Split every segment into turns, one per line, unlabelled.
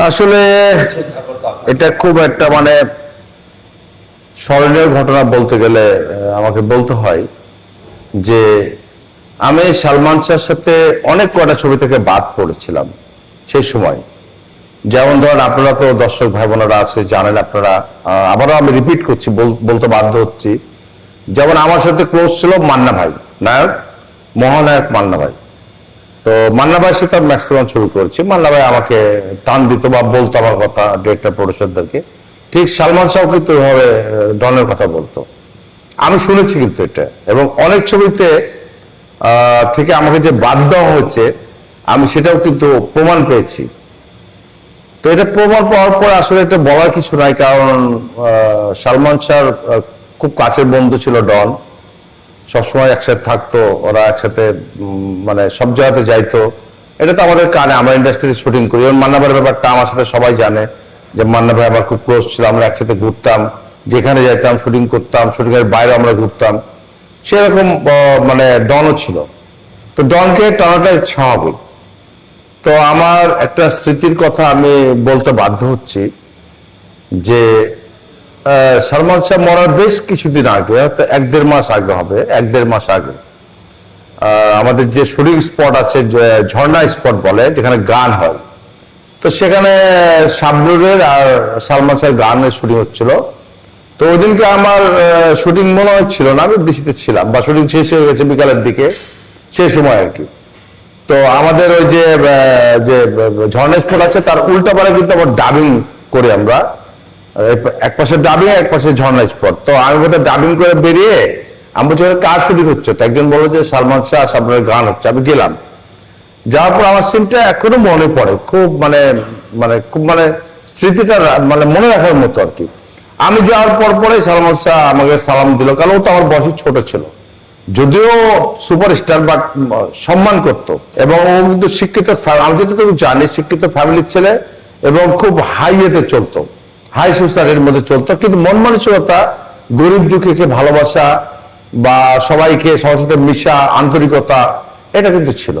আসলে এটা খুব একটা মানে স্মরণীয় ঘটনা বলতে গেলে আমাকে বলতে হয় যে আমি সালমান শাহর সাথে অনেক কটা ছবি থেকে বাদ পড়েছিলাম সেই সময়। যেমন ধরেন আপনারা তো দর্শক ভাই বোনেরা আছে, জানেন আপনারা আবারও আমি রিপিট করছি, বল- বলতে বাধ্য হচ্ছি। যেমন আমার সাথে ক্লোজ ছিল মান্না ভাই, নায়ক, মহানায়ক মান্না ভাই। তো মান্না ভাইয়ের সাথে ম্যাক্সিমাম ছবি করেছি। মান্না ভাই আমাকে টান দিত বা বলতো আমার কথা ডিরেক্টর প্রডিউসারদেরকে ঠিক সালমান শাহ কিন্তু ওইভাবে ডনের কথা বলতো। আমি শুনেছি কিন্তু এটা। এবং অনেক ছবিতে থেকে আমাকে যে বাদ দেওয়া হয়েছে, আমি সেটাও কিন্তু প্রমাণ পেয়েছি। তো এটা প্রমাণ পাওয়ার পর আসলে এটা বলার কিছু নাই, কারণ সালমান শাহর খুব কাছের বন্ধু ছিল ডন। সবসময় একসাথে থাকতো, ওরা একসাথে মানে সব জায়গাতে যাইতো। এটা তো আমাদের কানে, আমরা ইন্ডাস্ট্রিতে শুটিং করি। যেমন মান্না ভাইয়ের ব্যাপারটা আমার সাথে সবাই জানে যে মান্না ভাই আমার খুব ক্লোজ ছিল, আমরা একসাথে ঘুরতাম। যেখানে যাইতাম শুটিং করতাম শুটিং এর বাইরে আমরা ঘুরতাম। সেরকম মানে ডনও ছিল। তো ডনকে টানাটাই স্বাভাবিক। তো আমার একটা স্মৃতির কথা আমি বলতে বাধ্য হচ্ছি যে সালমান শাহ মরার বেশ কিছুদিন আগে, হয়তো এক দেড় মাস আগে হবে, এক দেড় মাস আগে আমাদের যে শুটিং স্পট আছে ঝর্ণা স্পট বলে, যেখানে গান হয়। তো সেখানে শাবনুরের আর সালমান শাহের গানের শুটিং হচ্ছিল। তো ওই দিনকে আমার শুটিং মনে হচ্ছিল না, আমি বৃষ্টিতে ছিলাম, বা শুটিং শেষ হয়ে গেছে বিকালের দিকে সেই সময় আর কি। তো আমাদের ওই যে যে ঝর্ণা স্পট আছে, তার উল্টা পারে কিন্তু আবার ডাবিং করি আমরা। এক পাশে ডাবিং এক পাশে ঝর্ণা স্পট তো আমি বোধহয় ডাবিং করে বেরিয়ে আমি বলছি কার শুটিং হচ্ছে তো একজন বলল যে, সালমান শাহ সালমানের গান হচ্ছে। আমি গেলাম। যাওয়ার পর আমার সিনটা এখনও মনে পড়ে। খুব মানে মানে খুব মানে স্মৃতিটা মানে মনে রাখার মতো আর কি। আমি যাওয়ার পর পরে সালমান শাহ আমাকে সালাম দিল, কারণ ও তো আমার বয়সী ছোট ছিল। যদিও সুপারস্টার বাট সম্মান করত। এবং ও কিন্তু শিক্ষিত আমি যতটুকু জানি, শিক্ষিত ফ্যামিলির ছেলে এবং খুব হাই এতে চলতো। হাই সোসাইটির মধ্যে চলতো। কিন্তু মন মানসিকতা, গরিব দুঃখীকে ভালোবাসা বা সবাইকে সবার সাথে মিশা, আন্তরিকতা, এটা কিন্তু ছিল।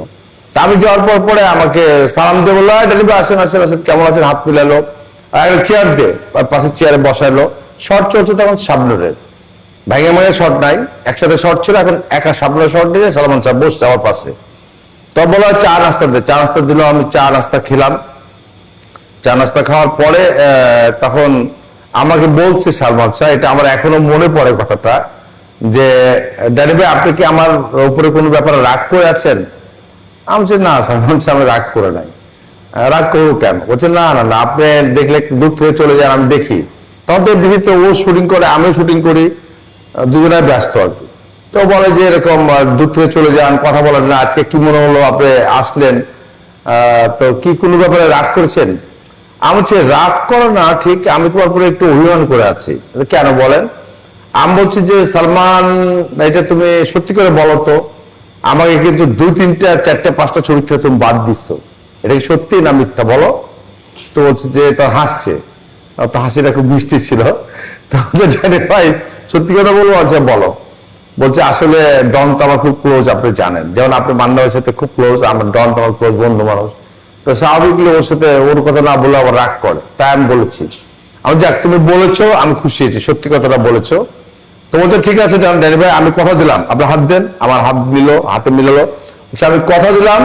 আমি যাওয়ার পর পরে আমাকে সালাম দিয়ে বলল এটা নিবে আসেন আসেন আসেন, কেমন আছেন? হাত মিলালো। চেয়ার দে, আর পাশে চেয়ারে বসালো। শর্ট চলছে তখন সামনের ভেঙে ভেঙে শর্ট নাই, একসাথে শর্ট ছিল, এখন একা সামনে শর্ট দিয়ে সালমান সাহেব বসছে আমার পাশে। তো বলা চা নাস্তা দে। চা নাস্তা দিল, আমি চা নাস্তা খেলাম। চা নাস্তা খাওয়ার পরে তখন আমাকে বলছে সালমান শাহ এটা আমার এখনও মনে পড়ে কথাটা যে ড্যাডি ভাই আপনি কি আমার উপরে কোনো ব্যাপারে রাগ করে আছেন? আমি বলছি না সালমান শাহ আমি রাগ করে নাই। রাগ করব কেন? বলছে না না না আপনি দেখলে দূর থেকে চলে যান আমি দেখি। তখন তো বিহিতে ও শুটিং করে আমিও শুটিং করি আহ, দুজনে ব্যস্ত আর কি। তো বলে যে এরকম দূর থেকে চলে যান কথা বলেন না আজকে কি মনে হলো আপনি আসলেন? তো কি কোনো ব্যাপারে রাগ করেছেন? আমি বলছি, রাগ করো না, ঠিক? আমি তোমার উপরে একটু অভিমান করে আছি। কেন বলেন? আমি বলছি যে, সালমান, এটা তুমি সত্যি করে বলো তো, আমাকে কিন্তু দুই, তিনটা, চারটা, পাঁচটা থেকে তুমি বাদ দিচ্ছ এটা কি সত্যি না মিথ্যা? বলো। তো বলছে যে তার হাসছে। তো হাসিটা খুব মিষ্টি ছিল। ভাই, সত্যি কথা বলব আচ্ছা বলো। বলছে, আসলে ডন তো আমার খুব ক্লোজ আপনি জানেন। যেমন আপনি মান্নাবের সাথে খুব ক্লোজ আমার ডন তো আমার ক্লোজ বন্ধু মানুষ। তো স্বাভাবিকলি ওর সাথে ওর কথা না বলে আবার রাগ করে। তাই আমি বলেছি। আমি যাক, তুমি বলেছ, আমি খুশি হয়েছি। সত্যি কথাটা বলেছ। তো বলছে, ঠিক আছে ড্যানি ভাই, আমি কথা দিলাম। আপনি হাত দেন, আমার হাত মিল হাতে মিলালো। আমি কথা দিলাম,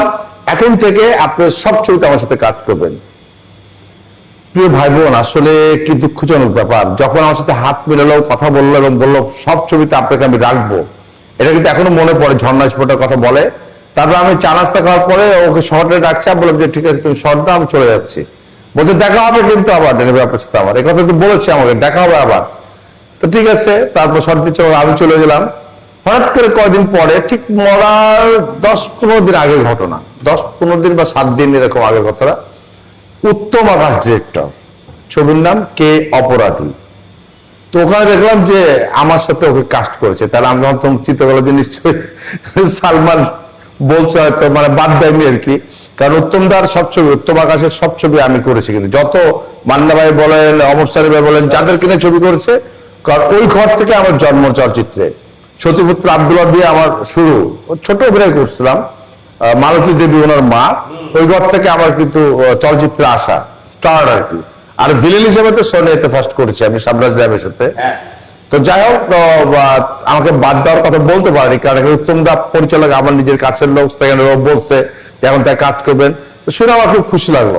এখন থেকে আপনি সব ছবিতে আমার সাথে কাজ করবেন। প্রিয় ভাই বোন আসলে কি দুঃখজনক ব্যাপার। যখন আমার সাথে হাত মিলালো, কথা বলল এবং বলল, সব ছবিতে আপনাকে আমি রাখব। এটা কিন্তু এখনও মনে পড়ে, ঝর্ণা স্পটের কথা বলে। তারপর আমি চা নাস্তা খাওয়ার পরে ওকে শর্টে ডাকছি, আমি বললাম যে ঠিক আছে, তুমি শর্ট আমি চলে যাচ্ছি। বলছে, দেখা হবে কিন্তু আবার, ডেলিভারি আপনার সাথে আমার কথা তো বলেছে আমাকে, দেখা হবে আবার। তো ঠিক আছে, তারপর শর্ট দিচ্ছে আমি চলে গেলাম। হঠাৎ করে কয়দিন পরে, ঠিক মরার দশ পনেরো দিন আগের ঘটনা, দশ পনেরো দিন বা সাত দিন এরকম আগের ঘটনা। উত্তম আকাশ ডিরেক্টর ছবির নাম কে অপরাধী। তো ওখানে দেখলাম যে আমার সাথে ওকে কাস্ট করেছে তাহলে আমি ভাবতাম করলাম যে নিশ্চয়ই সালমান বলছে হয়তো মানে বাদ দেয়নি আর কি। কারণ উত্তম দার সব ছবি, উত্তম আকাশের সব ছবি আমি করেছি কিন্তু। যত মান্না ভাই বলেন, অমর সারি ভাই বলেন, যাদের কিনে ছবি করেছে, কারণ ওই ঘর থেকে আমার জন্ম চলচ্চিত্রে। সতীপুত্র আব্দুল্লাহ দিয়ে আমার শুরু। ছোট অভিনয় করছিলাম। মালতী দেবী ওনার মা। ওই ঘর থেকে আমার কিন্তু চলচ্চিত্রে আসা। স্টার আর কি। আর ভিলেন হিসেবে তো সোনিয়াতে ফার্স্ট করেছি আমি সামরাজ রামের সাথে।
হ্যাঁ।
তো যাই হোক আমাকে বাদ দেওয়ার কথা বলতে পারি কারণ উত্তম দা পরিচালক, আমার নিজের কাছের লোক, সেখানে বলছে এখন তাই কাজ করবেন। শুনে আমার খুব খুশি লাগল।